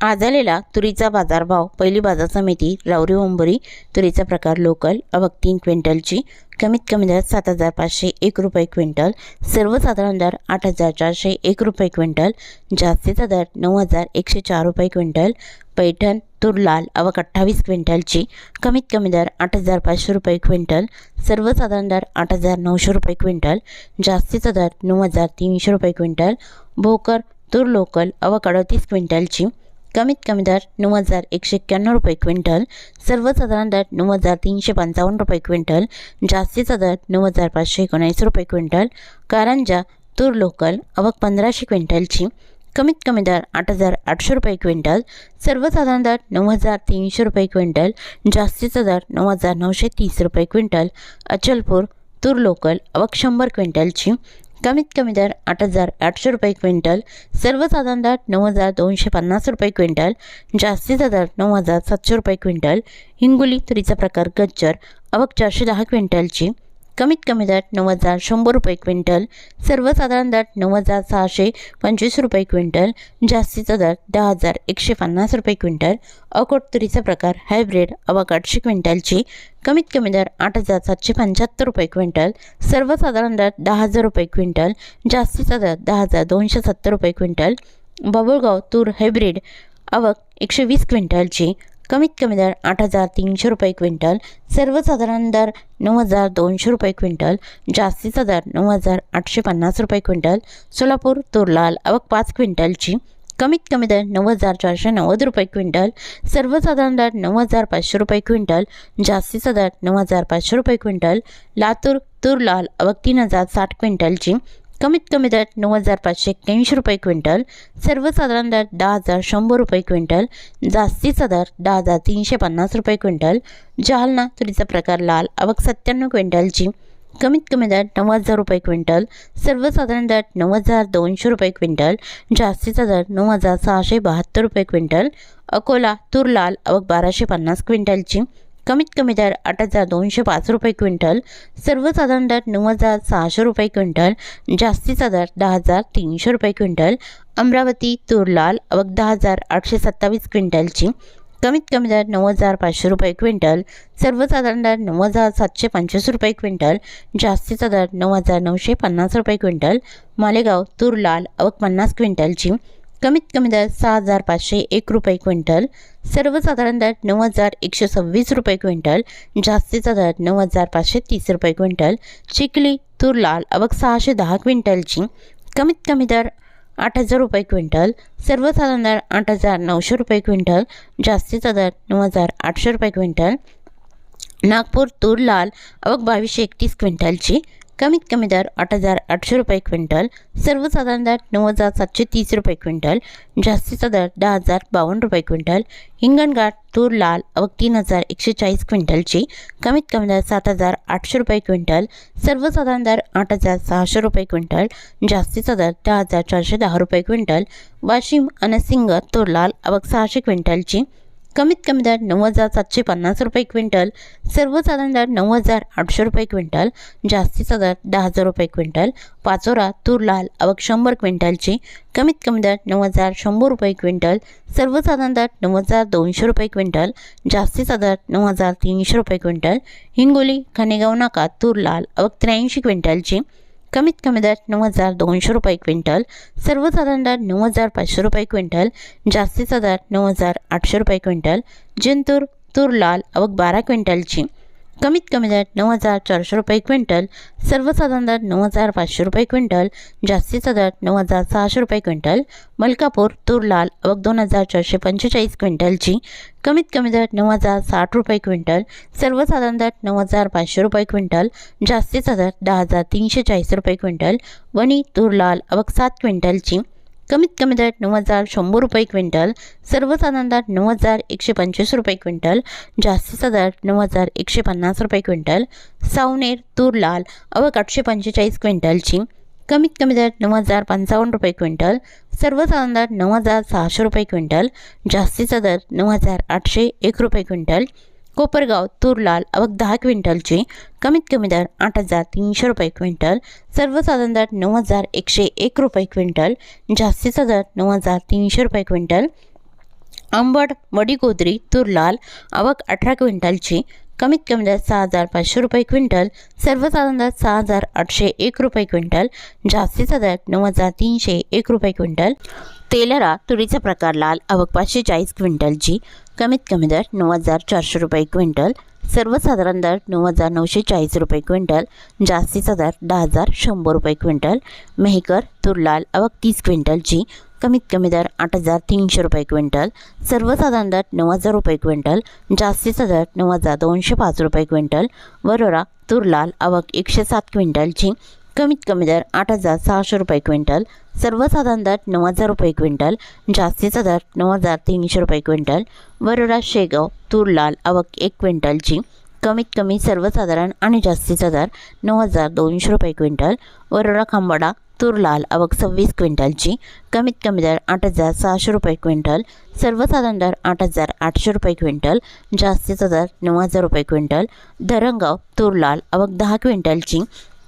आज आलेला तुरीचा बाजारभाव पहिली बाजार समिती लावरी ओंबरी तुरीचा प्रकार लोकल अवक तीन क्विंटलची कमीत कमी दर सात हजार पाचशे एक रुपये क्विंटल सर्वसाधारण दर आठ हजार चारशे एक रुपये क्विंटल जास्तीचा दर नऊ हजार एकशे चार रुपये क्विंटल पैठण तूर लाल अवक अठ्ठावीस क्विंटलची कमीत कमी दर आठ हजार पाचशे रुपये क्विंटल सर्वसाधारण दर आठ हजार नऊशे रुपये क्विंटल जास्तीचा दर नऊ हजार तीनशे रुपये क्विंटल भोकर तूर लोकल अवक अडतीस क्विंटलची कमीत कमी दर नऊ हजार एकशे एक्क्याण्णव रुपये क्विंटल सर्वसाधारण दर नऊ हजार तीनशे पंचावन्न रुपये क्विंटल जास्तीचा दर नऊ हजार पाचशे एकोणावीस रुपये क्विंटल कारंजा तूर लोकल अवक पंधराशे क्विंटलची कमीत कमी दर आठ हजार आठशे रुपये क्विंटल सर्वसाधारण दर नऊ हजार तीनशे रुपये क्विंटल जास्तीचा दर नऊ हजार नऊशे तीस रुपये क्विंटल अचलपूर तूर लोकल अवक शंभर क्विंटलची कमीत कमी दर आठ हजार आठशे रुपये क्विंटल सर्वसाधारण दर नऊ हजार दोनशे पन्नास रुपये क्विंटल जास्तीचा दर नऊ हजार सातशे रुपये क्विंटल. हिंगोली तुरीचा प्रकार गज्जर अवक चारशे दहा क्विंटलची. कमीत कमी दर नऊ हजार शंभर रुपये क्विंटल सर्वसाधारण दर नऊ हजार सहाशे पंचवीस रुपये क्विंटल जास्तीचा दर दहा हजार एकशे पन्नास रुपये क्विंटल. अकोट तुरीचा प्रकार हायब्रिड अवक आठशे क्विंटलची कमीत कमी दर आठ हजार सातशे पंच्याहत्तर रुपये क्विंटल सर्वसाधारण दर दहा हजार रुपये क्विंटल जास्तीचा दर दहा हजार दोनशे सत्तर रुपये क्विंटल. बाबुळगाव तूर हायब्रिड अवक एकशे वीस क्विंटलची कमीत कमी दर आठ हजार तीनशे रुपये क्विंटल सर्वसाधारण दर नऊ हजार दोनशे रुपये क्विंटल जास्तीचा दर नऊ हजार आठशे पन्नास रुपये क्विंटल सोलापूर तुरलाल अवक पाच क्विंटलची कमीत कमी दर नऊ हजार चारशे नव्वद रुपये क्विंटल सर्वसाधारण दर नऊ हजार पाचशे रुपये क्विंटल जास्तीचा दर नऊ हजार पाचशे रुपये क्विंटल लातूर तुरलाल अवक तीन हजार साठ क्विंटलची कमीत कमी दर नऊ हजार पाचशे एक्क्याऐंशी रुपये क्विंटल सर्वसाधारण दर दहा हजार शंभर रुपये क्विंटल जास्तीचा दर दहा हजार तीनशे पन्नास रुपये क्विंटल जालना तुरीचा प्रकार लाल आवक सत्त्याण्णव क्विंटलची कमीत कमी दर नऊ हजार रुपये क्विंटल सर्वसाधारण दर नऊ हजार दोनशे रुपये क्विंटल जास्तीचा दर नऊ हजार सहाशे बहात्तर रुपये क्विंटल अकोला तूर लाल आवक बाराशे पन्नास क्विंटलची कमीत कमी दर आठ हजार दोनशे पाच रुपये क्विंटल सर्वसाधारण दर नऊ हजार सहाशे रुपये क्विंटल जास्तीचा दर दहा हजार तीनशे रुपये क्विंटल अमरावती तूर लाल दहा हजार आठशे सत्तावीस क्विंटलची कमीत कमी दर नऊ हजार पाचशे रुपये क्विंटल सर्वसाधारण दर नऊ हजार सातशे पंचवीस रुपये क्विंटल जास्तीचा दर नऊ हजार नऊशे पन्नास रुपये क्विंटल मालेगाव तूर लाल अवक पन्नास क्विंटलची कमीत कमी दर सहा हजार पाचशे एक रुपये क्विंटल सर्वसाधारण दर नऊ हजार एकशे सव्वीस रुपये क्विंटल जास्तीचा दर नऊ हजार पाचशे तीस रुपये क्विंटल चिखली तूर लाल अवक सहाशे दहा क्विंटलची कमीत कमी दर आठ हजार रुपये क्विंटल सर्वसाधारण दर आठ हजार नऊशे रुपये क्विंटल जास्तीचा दर नऊ हजार आठशे रुपये क्विंटल नागपूर तूर लाल अवघ बावीसशे एकतीस क्विंटलची कमीत कमी दर आठ हजार आठशे रुपये क्विंटल सर्वसाधारण दर नऊ हजार सातशे तीस रुपये क्विंटल जास्तीचा दर दहा हजार बावन्न रुपये क्विंटल हिंगणघाट तूर लाल अवक तीन हजार एकशे चाळीस क्विंटलची कमीत कमी दर सात हजार आठशे रुपये क्विंटल सर्वसाधारण दर आठ हजार सहाशे रुपये क्विंटल जास्तीचा दर दहा हजार चारशे दहा रुपये क्विंटल वाशिम अनसिंग तूर लाल अवक सहाशे क्विंटलची कमीत कमी दर नऊ हजार सातशे पन्नास रुपये क्विंटल सर्वसाधारण दर नऊ हजार आठशे रुपये क्विंटल जास्तीचा दर दहा हजार रुपये क्विंटल पाचोरा तूर लाल अवक शंभर क्विंटलची कमीत कमी दर नऊ हजार शंभर रुपये क्विंटल सर्वसाधारण दर नऊ हजार दोनशे रुपये क्विंटल जास्तीचा दर नऊ हजार तीनशे रुपये क्विंटल हिंगोली खनेगाव नाका तूर लाल अवक त्र्याऐंशी क्विंटलची कमीत कमी दर नऊ हजार दोनशे रुपये क्विंटल सर्वसाधारण दर नऊ हजार पाचशे रुपये क्विंटल जास्तीचा दर नऊ हजार आठशे रुपये क्विंटल जिंतूर तूर लाल अवघ बारा क्विंटलची. कमीत कमी दर नऊ हजार चारशे रुपये क्विंटल सर्वसाधारण दर नऊ हजार पाचशे रुपये क्विंटल जास्तीचा दर नऊ हजार सहाशे रुपये क्विंटल मलकापूर तूर लाल अवघ दोन हजार चारशे पंचेचाळीस क्विंटलची कमीत कमी दर नऊ हजार साठ रुपये क्विंटल सर्वसाधारण दर नऊ हजार पाचशे रुपये क्विंटल जास्तीचा दर दहा हजार तीनशे चाळीस रुपये क्विंटल वणी तूर लाल अवघ सात क्विंटलची कमीत कमी दर नऊ हजार शंभर रुपये क्विंटल सर्वसाधारण दर नऊ हजार एकशे पंचवीस रुपये क्विंटल जास्तीचा दर नऊ हजार एकशे पन्नास रुपये क्विंटल सावनेर तूर लाल अवक आठशे पंचेचाळीस क्विंटलची कमीत कमी दर नऊ हजार पंचावन्न रुपये क्विंटल सर्वसाधारण दर नऊ हजार सहाशे रुपये क्विंटल जास्तीचा दर नऊ हजार आठशे एक रुपये क्विंटल कोपरगाव तूर लाल अवक दहा क्विंटलचे कमीत कमी दर आठ हजार तीनशे रुपये क्विंटल सर्वसाधारण दर नऊ हजार एकशे एक रुपये क्विंटल जास्तीचा दर नऊ हजार तीनशे रुपये क्विंटल. आंबट वडी तुरलाल तूर लाल आवक अठरा क्विंटलची कमीत कमी दर सहा हजार पाचशे रुपये क्विंटल सर्वसाधारण दर सहा हजार आठशे एक रुपये क्विंटल जास्तीचा दर नऊ हजार तीनशे एक रुपये क्विंटल. तेलरा तुरीचा प्रकार लाल आवक पाचशे चाळीस क्विंटलची कमीत कमी दर नऊ हजार चारशे रुपये क्विंटल सर्वसाधारण दर नऊ हजार नऊशे चाळीस रुपये क्विंटल जास्तीचा दर दहा हजार शंभर रुपये क्विंटल मेहकर तुरलाल अवक तीस क्विंटलची कमीत कमी दर आठ हजार तीनशे रुपये क्विंटल सर्वसाधारण दर नऊ हजार रुपये क्विंटल जास्तीचा दर नऊ हजार दोनशे पाच रुपये क्विंटल वरोरा तुरलाल अवक एकशे सात क्विंटलची कमीत कमी दर आठ हजार सहाशे रुपये क्विंटल सर्वसाधारण दर नऊ हजार रुपये क्विंटल जास्तीचा दर नऊ हजार तीनशे रुपये क्विंटल वरोडा शेगाव तूर लाल आवक एक क्विंटलची कमीत कमी सर्वसाधारण आणि जास्तीचा दर नऊ हजार दोनशे रुपये क्विंटल वरोडा खांबाडा तूर लाल आवक सव्वीस क्विंटलची कमीत कमी दर आठ हजार सहाशे रुपये क्विंटल सर्वसाधारण दर आठ हजार आठशे रुपये क्विंटल जास्तीचा दर नऊ हजार रुपये क्विंटल धरणगाव तूर लाल आवक दहा क्विंटलची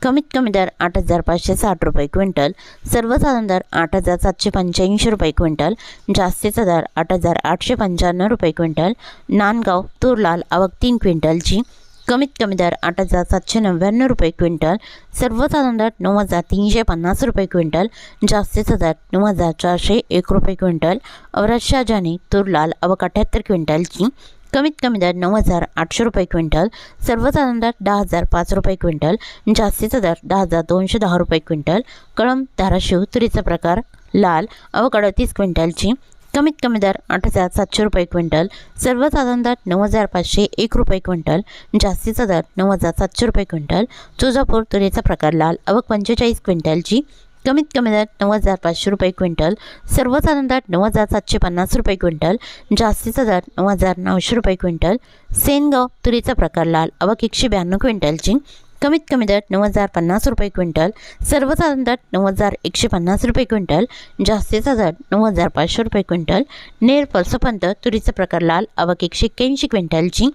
कमीत कमी दर आठ हजार पाचशे साठ रुपये क्विंटल सर्वसाधारण दर आठ हजार सातशे पंच्याऐंशी रुपये क्विंटल जास्तीचा दर आठ हजार आठशे पंच्याण्णव रुपये क्विंटल नांदगाव तूरलाल आवक तीन क्विंटलची कमीत कमी दर आठ हजार सातशे नव्याण्णव रुपये क्विंटल सर्वसाधारण दर नऊ हजार तीनशे पन्नास रुपये क्विंटल जास्तीचा दर नऊ हजार चारशे एक रुपये क्विंटल औरत शाहजहानी तूरलाल आवक अठ्याहत्तर क्विंटलची कमीत कमी दर नऊ हजार आठशे रुपये क्विंटल सर्वसाधारण दर दहा हजार पाच रुपये क्विंटल जास्तीचा दर दहा हजार दोनशे दहा रुपये क्विंटल कळम धाराशिव तुरीचा प्रकार लाल अवक तीस क्विंटलची कमीत कमी दर आठ हजार सातशे रुपये क्विंटल सर्वसाधारण दर नऊ हजार पाचशे एक रुपये क्विंटल जास्तीचा दर नऊ हजार सातशे रुपये क्विंटल तुळजापूर तुरीचा प्रकार लाल अवक पंचेचाळीस क्विंटलची कमीत कमी दर नऊ हजार पाचशे रुपये क्विंटल सर्वसाधारण दर नऊ हजार सातशे पन्नास रुपये क्विंटल जास्तीचा दर नऊ हजार नऊशे रुपये क्विंटल सेनगाव तुरीचा प्रकार लाल अवक एकशे ब्याण्णव क्विंटलची कमीत कमी दर नऊ हजार पन्नास रुपये क्विंटल सर्वसाधारण दर नऊ हजार एकशे पन्नास रुपये क्विंटल जास्तीचा दर नऊ हजार पाचशे रुपये क्विंटल नेर पलसोपंत तुरीचा प्रकार लाल अवक एकशे एक्क्याऐंशी क्विंटलची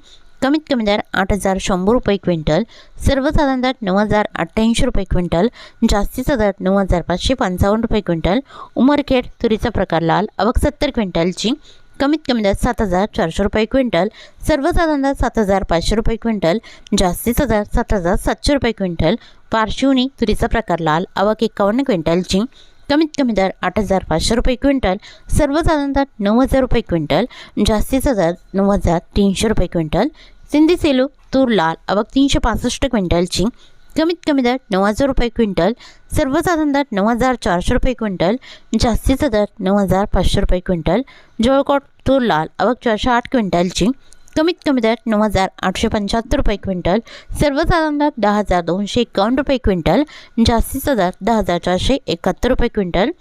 कमीत कमी दर आठ हजार शंभर रुपये क्विंटल सर्वसाधारण दर नऊ हजार अठ्ठ्याऐंशी रुपये क्विंटल जास्तीचा दर नऊ हजार पाचशे पंचावन्न रुपये क्विंटल उमरखेड तुरीचा प्रकार लाल अवक सत्तर क्विंटलची कमीत कमी दर सात हजार चारशे रुपये क्विंटल सर्वसाधारण दर सात हजार पाचशे रुपये क्विंटल जास्तीचा दर सात हजार सातशे रुपये क्विंटल पार्शिवनी तुरीचा प्रकार लाल अवक एकावन्न क्विंटलची कमीत कमी दर आठ हजार पाचशे रुपये क्विंटल सर्वसाधारण दर नऊ हजार रुपये क्विंटल जास्तीचा दर नऊ हजार तीनशे रुपये क्विंटल सिंधी सेलू तूर लाल अवक तीनशे पासष्ट क्विंटलची. कमीत कमी दर नऊ हजार रुपये क्विंटल. सर्वसाधारण दर नऊ हजार चारशे रुपये क्विंटल. जास्तीचा दर नऊ हजार पाचशे रुपये क्विंटल. जवळकोट तूर लाल अवक चारशे आठ क्विंटलची. कमीत कमी दर नऊ हजार आठशे पंच्याहत्तर रुपये क्विंटल. सर्वसाधारण दर दहा हजार दोनशे एकावन्न रुपये क्विंटल. जास्तीचा दर दहा हजार चारशे एकाहत्तर रुपये क्विंटल.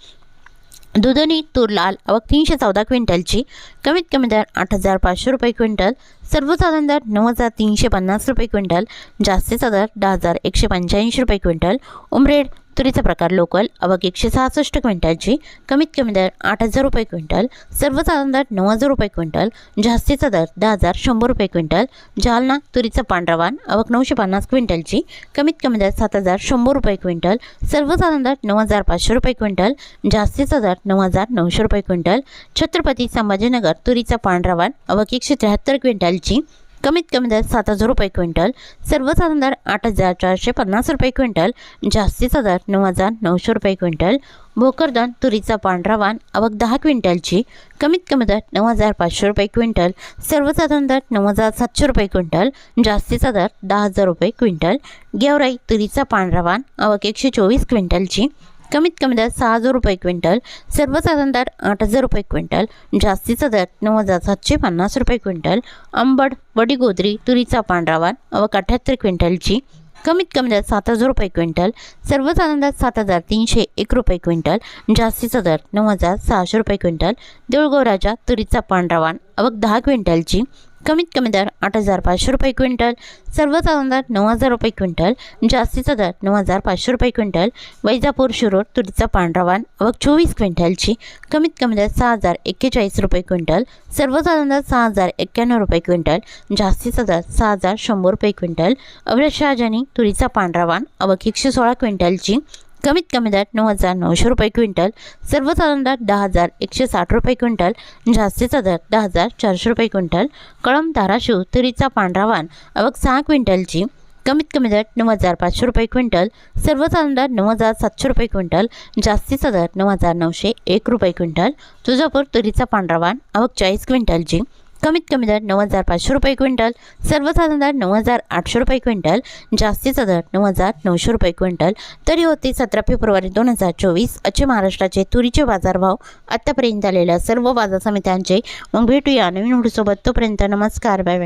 दुधनी तूर लाल आवक तीनशे चौदा क्विंटलची. कमीत कमी दर आठ हजार पाचशे रुपये क्विंटल. सर्वसाधारण दर नऊ हजार तीनशे पन्नास रुपये क्विंटल. जास्तीचा दर दहा हजार एकशे पंच्याऐंशी रुपये क्विंटल. उमरेड तुरीचा प्रकार लोकल अवक एकशे सहासष्ट क्विंटलची कमीत कमी दर आठ हजार रुपये क्विंटल सर्वसाधारण दर नऊ हजार रुपये क्विंटल जास्तीचा दर दहा हजार शंभर रुपये क्विंटल जालना तुरीचा पांढरावान अवघ नऊशे पन्नास क्विंटलची कमीत कमी दर सात हजार शंभर रुपये क्विंटल सर्वसाधारण दर नऊ हजार पाचशे रुपये क्विंटल जास्तीचा दर नऊ हजार नऊशे रुपये क्विंटल छत्रपती संभाजीनगर तुरीचा पांढरावान अवक एकशे त्र्याहत्तर क्विंटलची कमीत कमी दर सात हजार रुपये क्विंटल सर्वसाधारण दर आठ हजार चारशे पन्नास रुपये क्विंटल जास्तीचा दर नऊ हजार नऊशे रुपये क्विंटल भोकरदन तुरीचा पांढरा वाण आवक दहा क्विंटलची कमीत कमी दर नऊ हजार पाचशे रुपये क्विंटल सर्वसाधारण दर नऊ हजार सातशे रुपये क्विंटल जास्तीचा दर दहा हजार रुपये क्विंटल गेवराई तुरीचा पांढरा वाण अवघ एकशे चोवीस क्विंटलची कमीत कमी दर सहा हजार रुपये क्विंटल सर्वसाधारण दर आठ हजार रुपये क्विंटल जास्तीचा दर नऊ हजार सातशे पन्नास रुपये क्विंटल अंबड वडीगोदरी तुरीचा पांढरा वाण आवक अठ्याहत्तर क्विंटलची कमीत कमी दर सात हजार रुपये क्विंटल सर्वसाधारण दर सात हजार तीनशे एक रुपये क्विंटल जास्तीचा दर नऊ हजार सहाशे रुपये क्विंटल देऊळगाव राजा तुरीचा पांढरावान अवक दहा क्विंटलची कमीत कमी दर आठ हजार पाचशे रुपये क्विंटल सर्वसाधारण दर नऊ हजार रुपये क्विंटल जास्तीचा दर नऊ हजार पाचशे रुपये क्विंटल वैजापूर शिरोड तुरीचा पांढरा वाण चोवीस क्विंटलची कमीत कमी दर सहा हजार एक्केचाळीस रुपये क्विंटल सर्वसाधारण दर सहा हजार एक्क्याण्णव रुपये क्विंटल जास्तीचा दर सहा हजार शंभर रुपये क्विंटल अवरेज शहाजानी तुरीचा पांढरा वाण एकशे सोळा क्विंटलची कमीत कमी दर नऊ हजार नऊशे रुपये क्विंटल सर्वसाधारण दर दहा हजार एकशे साठ रुपये क्विंटल जास्तीचा दर दहा हजार चारशे रुपये क्विंटल कळम धाराशिव तुरीचा पांढरा वाण अवघ सहा क्विंटलची कमीत कमी दर नऊ हजार पाचशे रुपये क्विंटल सर्वसाधारण दर नऊ हजार सातशे रुपये क्विंटल जास्तीचा दर नऊ हजार नऊशे एक रुपये क्विंटल तुळजापूर तुरीचा पांढरा वाण अवघ चाळीस क्विंटलची कमीत कमी दर नऊ हजार पाचशे रुपये क्विंटल सर्वसाधारण दर नऊ हजार आठशे रुपये क्विंटल जास्तीचा दर नऊ हजार नऊशे रुपये क्विंटल. तरी होते सतरा फेब्रुवारी दोन हजार चोवीस असे महाराष्ट्राचे तुरीचे बाजारभाव आत्तापर्यंत आलेल्या सर्व बाजार समित्यांचे मग भेटूया नवीन व्हिडिओसोबत. तोपर्यंत नमस्कार बाय.